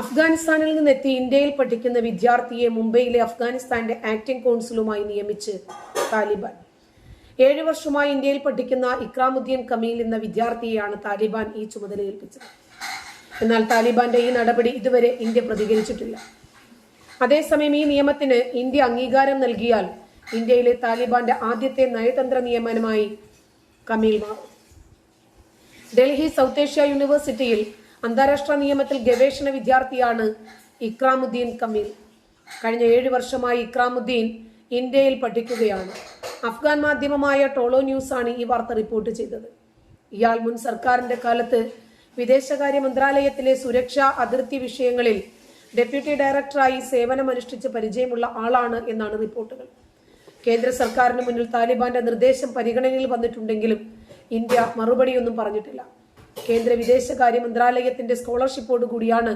അഫ്ഗാനിസ്ഥാനിൽ നിന്നെത്തി ഇന്ത്യയിൽ പഠിക്കുന്ന വിദ്യാർത്ഥിയെ മുംബൈയിലെ അഫ്ഗാനിസ്ഥാന്റെ ആക്ടിംഗ് കൗൺസിലുമായി നിയമിച്ച് താലിബാൻ. ഏഴു വർഷമായി ഇന്ത്യയിൽ പഠിക്കുന്ന ഇക്രാമുദ്ദീൻ കമീൽ എന്ന വിദ്യാർത്ഥിയെയാണ് താലിബാൻ ഈ ചുമതല ഏൽപ്പിച്ചത് എന്നാൽ താലിബാന്റെ ഈ നടപടി ഇതുവരെ ഇന്ത്യ പ്രതികരിച്ചിട്ടില്ല. അതേസമയം ഈ നിയമത്തിന് ഇന്ത്യ അംഗീകാരം നൽകിയാൽ ഇന്ത്യയിലെ താലിബാന്റെ ആദ്യത്തെ നയതന്ത്ര നിയമനമായി കമീൽ മാറും. ഡൽഹി സൗത്ത് ഏഷ്യ യൂണിവേഴ്സിറ്റിയിൽ അന്താരാഷ്ട്ര നിയമത്തിൽ ഗവേഷണ വിദ്യാർത്ഥിയാണ് ഇക്രാമുദ്ദീൻ കമീൽ. കഴിഞ്ഞ ഏഴ് വർഷമായി ഇക്രാമുദ്ദീൻ ഇന്ത്യയിൽ പഠിക്കുകയാണ്. അഫ്ഗാൻ മാധ്യമമായ ടോളോ ന്യൂസാണ് ഈ വാർത്ത റിപ്പോർട്ട് ചെയ്തത്. ഇയാൾ മുൻ സർക്കാരിന്റെ കാലത്ത് വിദേശകാര്യ മന്ത്രാലയത്തിലെ സുരക്ഷാ അതിർത്തി വിഷയങ്ങളിൽ ഡെപ്യൂട്ടി ഡയറക്ടറായി സേവനമനുഷ്ഠിച്ച് പരിചയമുള്ള ആളാണ് എന്നാണ് റിപ്പോർട്ടുകൾ. കേന്ദ്ര സർക്കാരിന് മുന്നിൽ താലിബാന്റെ നിർദ്ദേശം പരിഗണനയിൽ വന്നിട്ടുണ്ടെങ്കിലും ഇന്ത്യ മറുപടിയൊന്നും പറഞ്ഞിട്ടില്ല. കേന്ദ്ര വിദേശകാര്യ മന്ത്രാലയത്തിന്റെ സ്കോളർഷിപ്പോട് കൂടിയാണ്